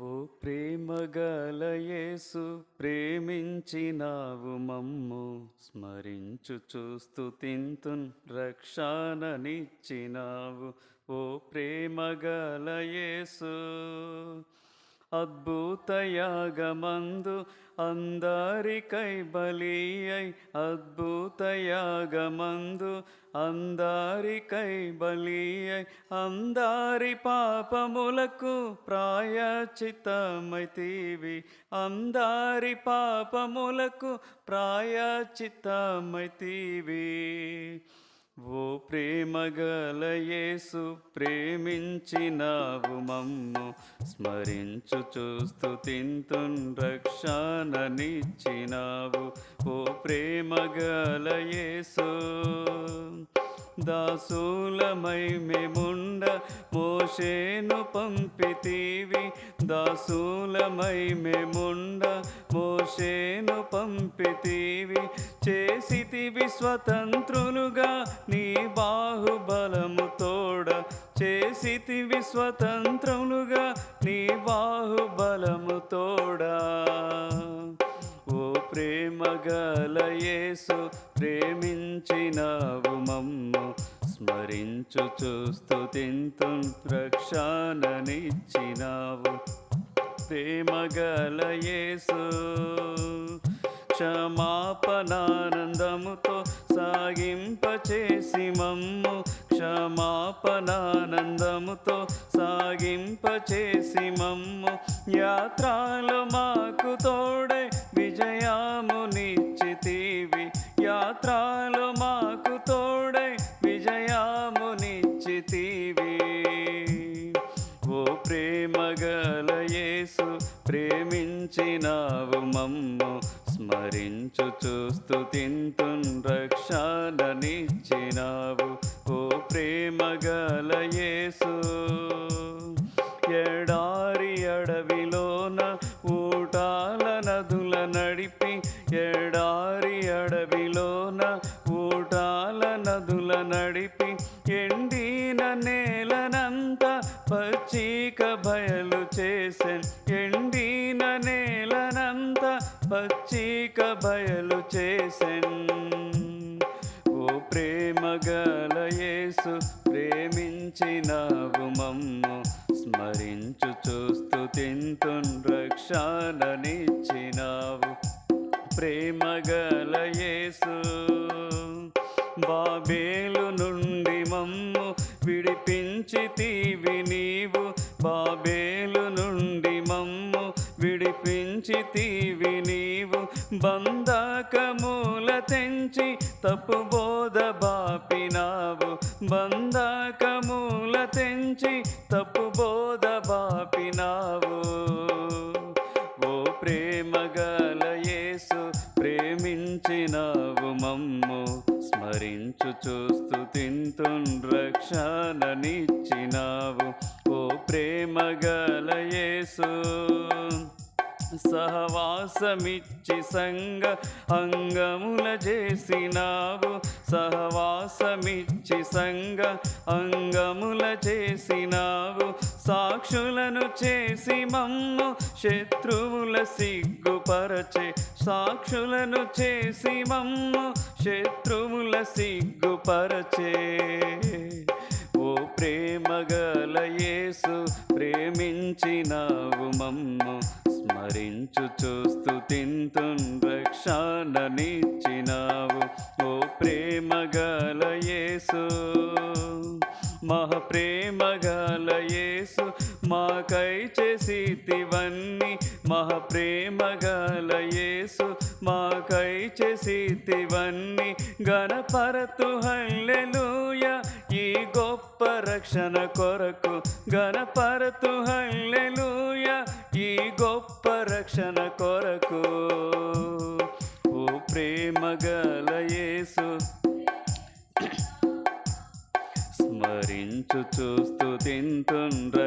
ఓ ప్రేమగలయేసు ప్రేమించినావు మమ్ము. స్మరించు చూస్తూ తింతున్ రక్షణనిచ్చినావు ఓ ప్రేమగల అద్భుత యాగమందు అందరికై బలి అయి అద్భుత యాగమందు అందరికై బలి అయి అందరి పాపములకు ప్రాయచితమైతీవి అందరి పాపములకు ప్రాయచితమైతీవి ఓ ప్రేమగలయేసు ప్రేమించినావు మమ్ము. స్మరించు చూస్తూ తింతున్ రక్షణనిచ్చినావు ఓ ప్రేమగలయేసు దాసులమై మేముండ మోషేను పంపితీవి. దాసులమై మేముండ మోషేను పంపితీవి చేసితివి స్వతంత్రులుగా నీ బాహుబలము తోడ. చేసితివి స్వతంత్రులుగా నీ బాహుబలము తోడా. ఓ ప్రేమగల యేసు ప్రేమించినావు మమ్ము. స్మరించు చూస్తూ తింతు రక్షణనిచ్చినావు ప్రేమగల యేసు. క్షమాపణానందముతో సాగింపచేసి మమ్ము క్షమాపణానందముతో సాగింపచేసి మమ్ము యాత్రలో మాకు తోడే ప్రేమించినావు మమ్ము. స్మరించు చూస్తూ తింతున్ రక్షణనిచ్చినావు ఓ ప్రేమగల యేసు. ఎడారి అడవిలోన ఊటాల నదుల నడిపి ఎడారి అడవిలోన ఊటాల నదుల నడిపి ఎండిననే పచ్చిక బయలు చేసెన్. ఓ ప్రేమ గలయేసు ప్రేమించినావు మమ్ము. స్మరించు చూస్తూ తింతున్ రక్షణనిచ్చినావు ప్రేమ గలయేసు బాబేలు నుండి మమ్ము విడిపించితివి నీవు. బాబేలు విడిపించితివి నీవు బంధకమూల తెంచి తప్పు బోధ బాపినావు. బంధకమూల తెంచి తప్పు బోధ బాపినావు. ఓ ప్రేమగల యేసు ప్రేమించినావు మమ్ము. స్మరించు చూస్తూ తింతున్ రక్షణనిచ్చినావు ఓ ప్రేమగల యేసు. సహవాసమిచ్చి సంగ అంగముల చేసినావు. సహవాసమిచ్చి సంగ అంగముల చేసినావు. సాక్షులను చేసి మమ్ము శత్రువుల సిగ్గుపరచే. సాక్షులను చేసి మమ్ము శత్రువుల సిగ్గుపరచే. ఓ ప్రేమగల యేసు ప్రేమించినావు మమ్ము. స్మరించు చూస్తూ తింతున్ రక్షణనిచ్చినావు ఓ ప్రేమ గలయేసు మహ ప్రేమ గలయేసు మాకై చేసితివన్నీ. మహ ప్రేమ గలయేసు మాకై చేసితివన్నీ. గణపరతు హల్లెలు రక్షణ కొరకు గణపరతు. హల్లెలూయ. ఈ గొప్ప రక్షణ కొరకు. ఓ ప్రేమగల యేసు. స్మరించు చూస్తూ తింటుండ్ర